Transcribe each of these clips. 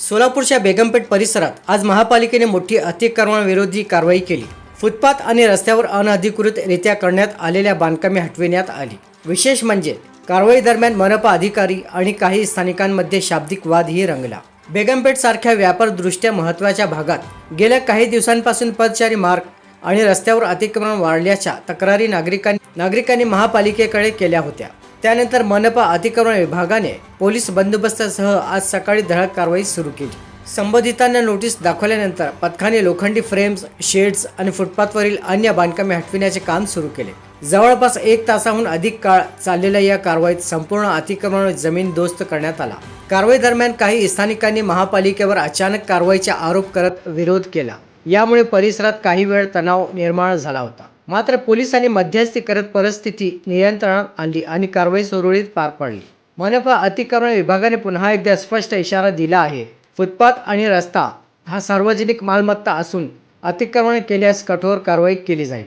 सोलापूरच्या बेगमपेठ परिसरात आज महापालिकेने मोठी अतिक्रमणविरोधी कारवाई केली. फुटपाथ आणि रस्त्यावर अनधिकृतरित्या करण्यात आलेल्या बांधकामे हटविण्यात आली. विशेष म्हणजे कारवाई दरम्यान मनपा अधिकारी आणि काही स्थानिकांमध्ये शाब्दिक वादही रंगला. बेगमपेठ सारख्या व्यापारदृष्ट्या महत्त्वाच्या भागात गेल्या काही दिवसांपासून पदचारी मार्ग आणि रस्त्यावर अतिक्रमण वाढल्याच्या तक्रारी नागरिकांनी नागरिकांनी महापालिकेकडे केल्या होत्या. त्यानंतर मनपा अतिक्रमण विभागाने पोलीस बंदोबस्तासह आज सकाळी धडक कारवाई सुरू केली. संबंधितांना नोटीस दाखवल्यानंतर पथकाने लोखंडी फ्रेम्स शेड्स आणि फुटपाथवरील अन्य बांधकामे हटविण्याचे काम सुरू केले. जवळपास एक तासाहून अधिक काळ चाललेल्या या कारवाईत संपूर्ण अतिक्रमण जमीन दोस्त करण्यात आला. कारवाई दरम्यान काही स्थानिकांनी महापालिकेवर अचानक कारवाईचा आरोप करत विरोध केला. यामुळे परिसरात काही वेळ तणाव निर्माण झाला होता. मात्र पोलिसांनी मध्यस्थी करत परिस्थिती नियंत्रणात आणली आणि कारवाई सुरळीत पार पाडली. मनपा अतिक्रमण विभागाने पुन्हा एकदा स्पष्ट इशारा दिला आहे. फुटपाथ आणि रस्ता हा सार्वजनिक मालमत्ता असून अतिक्रमण केल्यास कठोर कारवाई केली जाईल.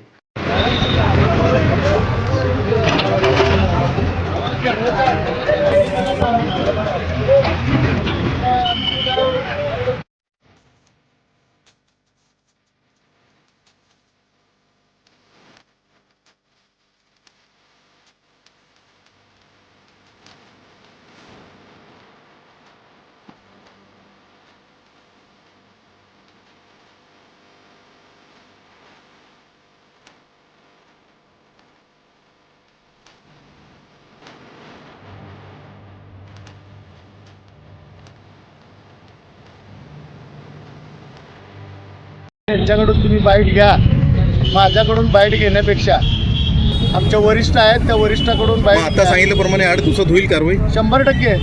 त्यांच्याकडून तुम्ही बाईट घ्या. माझ्याकडून बाईट घेण्यापेक्षा. आमच्या वरिष्ठ आहेत त्या वरिष्ठाकडून बाईट आता. सांगितल्याप्रमाणे आठ दिवसात होईल कारवाई? शंभर टक्के.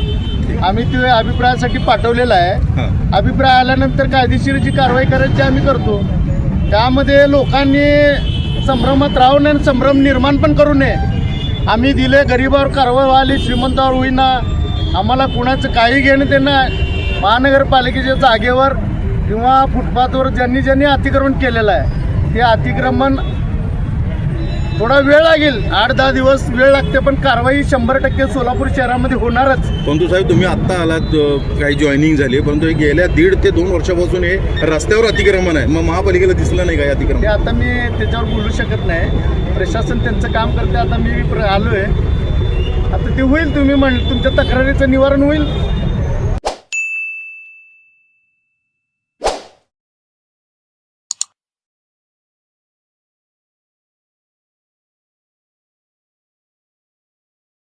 आम्ही ते अभिप्रायासाठी पाठवलेलं आहे. अभिप्राय आल्यानंतर कायदेशीर जी कारवाई करायची आम्ही करतो त्यामध्ये लोकांनी संभ्रमात राहू नये आणि संभ्रम निर्माण पण करू नये. आम्ही दिले गरिबावर कारवाई व्हाली श्रीमंतावर होईना. आम्हाला कुणाचं काही घेणं देणं. महानगरपालिकेच्या जागेवर किंवा फुटपाथवर ज्यांनी ज्यांनी अतिक्रमण केलेलं आहे ते अतिक्रमण थोडा वेळ लागेल. आठ दहा दिवस वेळ लागते पण कारवाई शंभर टक्के सोलापूर शहरामध्ये होणारच. परंतु साहेब तुम्ही आत्ता आलात काही जॉईनिंग झाली परंतु हे गेल्या दीड ते दोन वर्षापासून हे रस्त्यावर अतिक्रमण आहे. मग महापालिकेला दिसलं नाही काय ते अतिक्रमण? आता मी त्याच्यावर बोलू शकत नाही. प्रशासन त्यांचं काम करते आता मी आलो आहे आता ते होईल तुम्ही म्हण तुमच्या तक्रारीचं निवारण होईल.